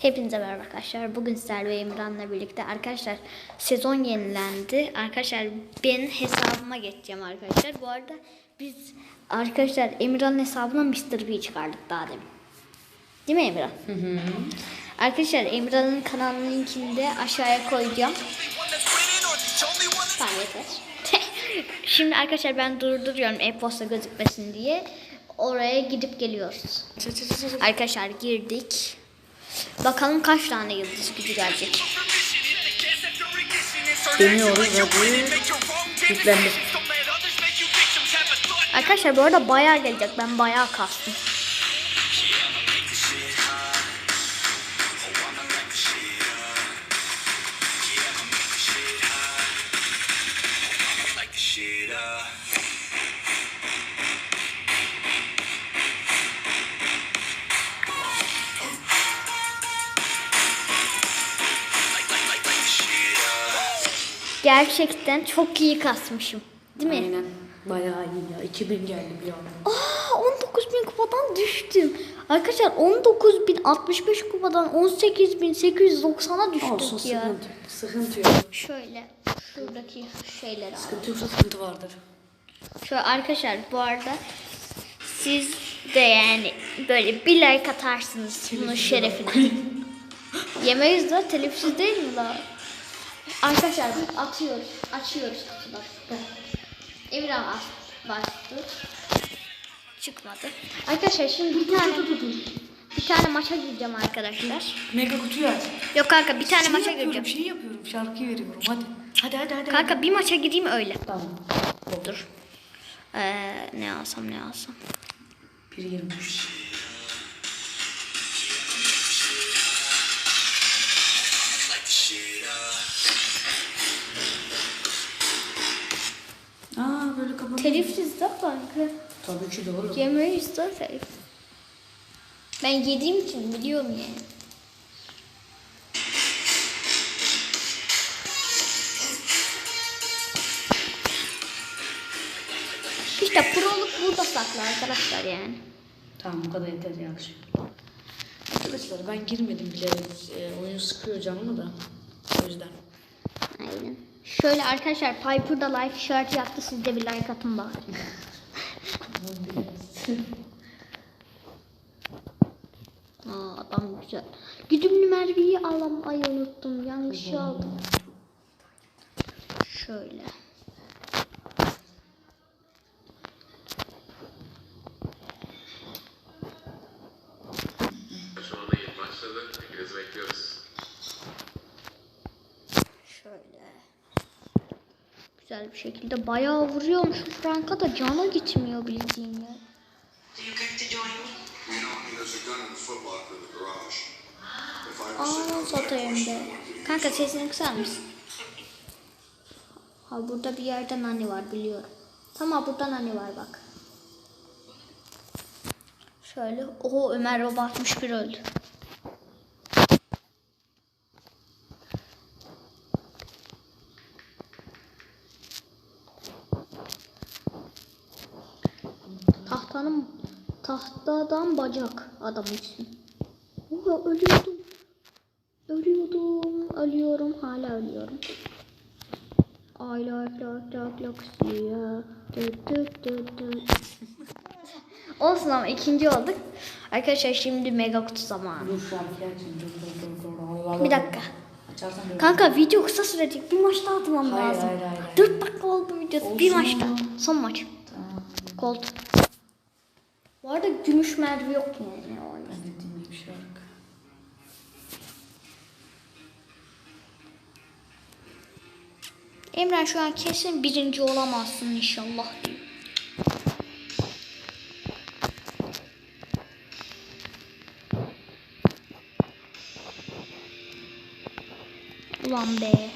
Hepinize merhaba arkadaşlar. Bugün sizlerle ve İmran'la birlikte arkadaşlar sezon yenilendi. Arkadaşlar ben hesabıma geçeceğim arkadaşlar. Bu arada biz arkadaşlar Emirhan'ın hesabına Mr. P çıkardık daha demin. Değil mi Emirhan? Arkadaşlar Emirhan'ın kanalının linkini de aşağıya koyacağım. Tamam yeter. Şimdi arkadaşlar ben durduruyorum e-posta gözükmesin diye. Oraya gidip geliyoruz. Arkadaşlar girdik. Bakalım kaç tane yıldız gücü gelecek. Deniyoruz hadi. Yüklendi. Arkadaşlar bu arada bayağı gelecek. Ben bayağı kastım. Gerçekten çok iyi kasmışım. Değil mi? Aynen. Bayağı iyi ya. 2000 geldi bir anda. Aa 19 bin kupadan düştüm. Arkadaşlar 19 bin 65 kupadan 18.890'a düştük Olsun ya. sıkıntı. Sıkıntı yok. Şöyle şuradaki şeyleri al. Sıkıntı yoksa sıkıntı vardır. Şöyle arkadaşlar bu arada siz de yani böyle bir like atarsınız bunun şerefine. Yemeyiz de telifsiz değil mi la? Arkadaşlar atıyoruz. Açıyoruz kutuları. As bastı. Çıkmadı. Arkadaşlar şimdi bir tane bir tane maça gireceğim arkadaşlar. Mega kutuyu aç. Yok kanka bir tane Şey maça yapıyorum, gireceğim. şey yapıyorum. Şarkıyı veriyorum. Hadi. Hadi hadi hadi. Kanka bir maça gireyim öyle. Tamam. Dur. Ee, ne alsam ne alsam. 1.23. De kanka. Tabii ki doğru. Yemeyiz de telif. Ben yediğim için biliyorum yani. İşte proluk burada saklı arkadaşlar yani. Tamam bu kadar yeter yakışık. Arkadaşlar ben girmedim bile. E, oyun sıkıyor canımı da. O yüzden. Aynen. Şöyle arkadaşlar Piper da like işareti yaptı. Siz de bir like atın bari. Aa, adam güzel. Güdümlü mermiyi alamayı unuttum. Yanlış şey aldım. Şöyle. Şöyle. Güzel bir şekilde bayağı vuruyorum. Şu Franka da cana gitmiyor bildiğin ya. Aa satayım be. Kanka sesini kısar mısın? Ha burada bir yerde nani var biliyorum. Tamam burada nani var bak. Şöyle. Oho Ömer baba 61 öldü. Tahtadan bacak adam için. Oha ölüyordum. Ölüyordum, ölüyorum, hala ölüyorum. I like like like like ya. Olsun ama ikinci olduk. Arkadaşlar şimdi mega kutu zamanı. Dur dur. Allah Bir dakika. Kanka video kısa sürecek. Bir maç daha atmam Hayır, lazım. hayır, hayır, hayır. 4 dakika oldu videosu. Bir maç daha. Son maç. Tamam. Gold. Bu arada gümüş mermi yok yani o oyunda. Ben de dinleyeyim şarkı. Emren şu an kesin birinci olamazsın inşallah diyor. Ulan be.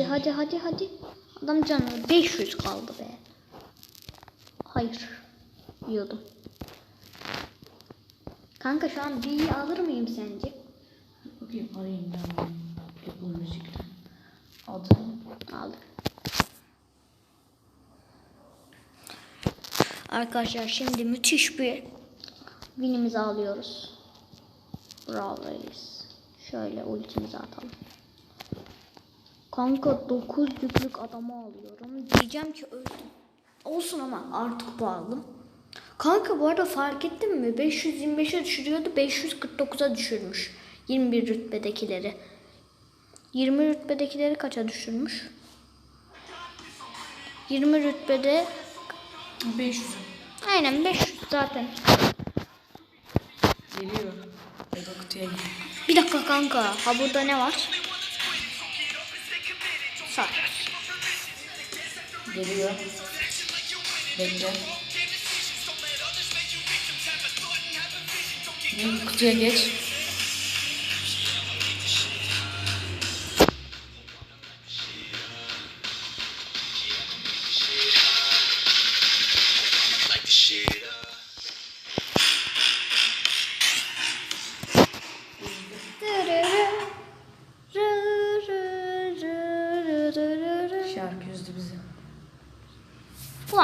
Hadi hadi hadi hadi. Adam canı 500 kaldı be. Hayır. Yiyordum. Kanka şu an B'yi alır mıyım sence? Bakayım arayayım ben. Apple Müzik'ten. Adı Aldım. Arkadaşlar şimdi müthiş bir winimizi alıyoruz. Bravo reis. Şöyle ultimizi atalım. Kanka 9 yüklük adamı alıyorum. Diyeceğim ki öldüm. Olsun ama artık aldım. Kanka bu arada fark ettin mi? 525'e düşürüyordu. 549'a düşürmüş. 21 rütbedekileri. 20 rütbedekileri kaça düşürmüş? 20 rütbede 500. aynen 500 zaten. Geliyor. Bir dakika kanka. Ha burada ne var? Geliyor. Bekle. Kutuya geç.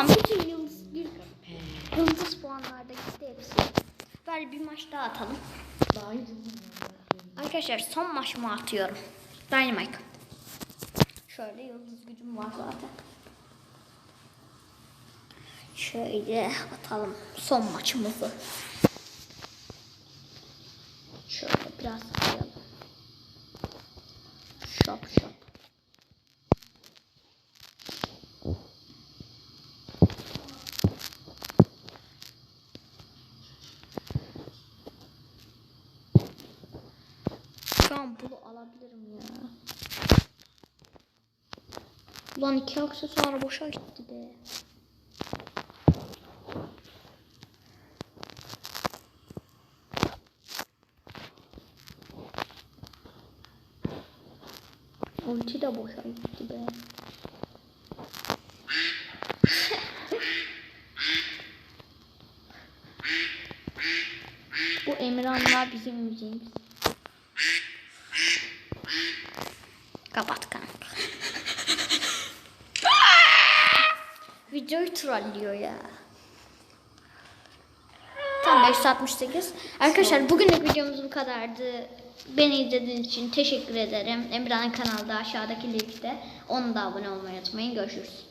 Ulan bütün yıldız bir yıldız puanlarda gitti hepsi. Böyle bir maç daha atalım. Daha Arkadaşlar son maçımı atıyorum. Dynamite. Şöyle yıldız gücüm var zaten. Şöyle atalım son maçımızı. Şöyle biraz alabilirim ya. Ulan iki aksesuar boşa gitti be. Ulti de boşa gitti be. Bu Emirhanlar bizim müziğimiz. Kapat kanka. Videoyu trollüyor ya. Tam 568. Arkadaşlar bugünlük videomuz bu kadardı. Beni izlediğiniz için teşekkür ederim. Emirhan'ın kanalda aşağıdaki linkte. Onu da abone olmayı unutmayın. Görüşürüz.